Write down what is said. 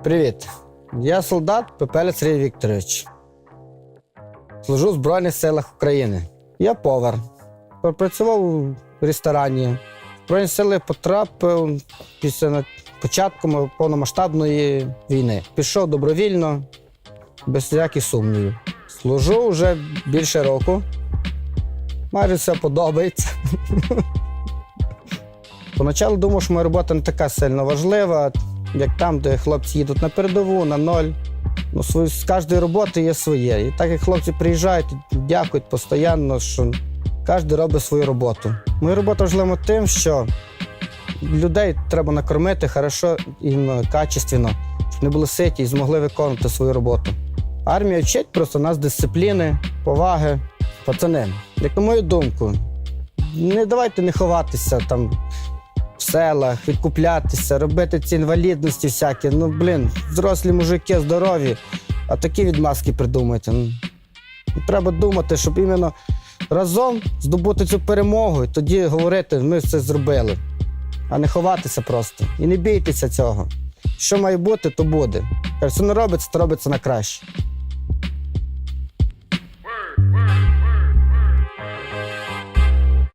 Привіт. Я солдат Пепеля Сергій Вікторович. Служу в Збройних силах України. Я повар. Пропрацював у ресторані. Збройні сили потрапив після початку повномасштабної війни. Пішов добровільно, без всяких сумнівів. Служу вже більше року. Майже все подобається. Поначалу думав, що моя робота не така сильно важлива, як там, де хлопці їдуть на передову, на ноль. Ну, свої, з кожної роботи є своє. І так як хлопці приїжджають, дякують постійно, що кожен робить свою роботу. Моя робота важлива тим, що людей треба накормити хорошо і качественно, щоб вони були ситі і змогли виконувати свою роботу. Армія вчить просто нас дисципліни, поваги. Пацани, як на мою думку, не давайте не ховатися там в селах, відкуплятися, робити ці інвалідності всякі. Ну, блін, взрослі мужики здорові, а такі відмазки придумайте. Ну, треба думати, щоб іменно разом здобути цю перемогу і тоді говорити, ми це зробили, а не ховатися просто. І не бійтеся цього. Що має бути, то буде. Якщо не робиться, то робиться на краще.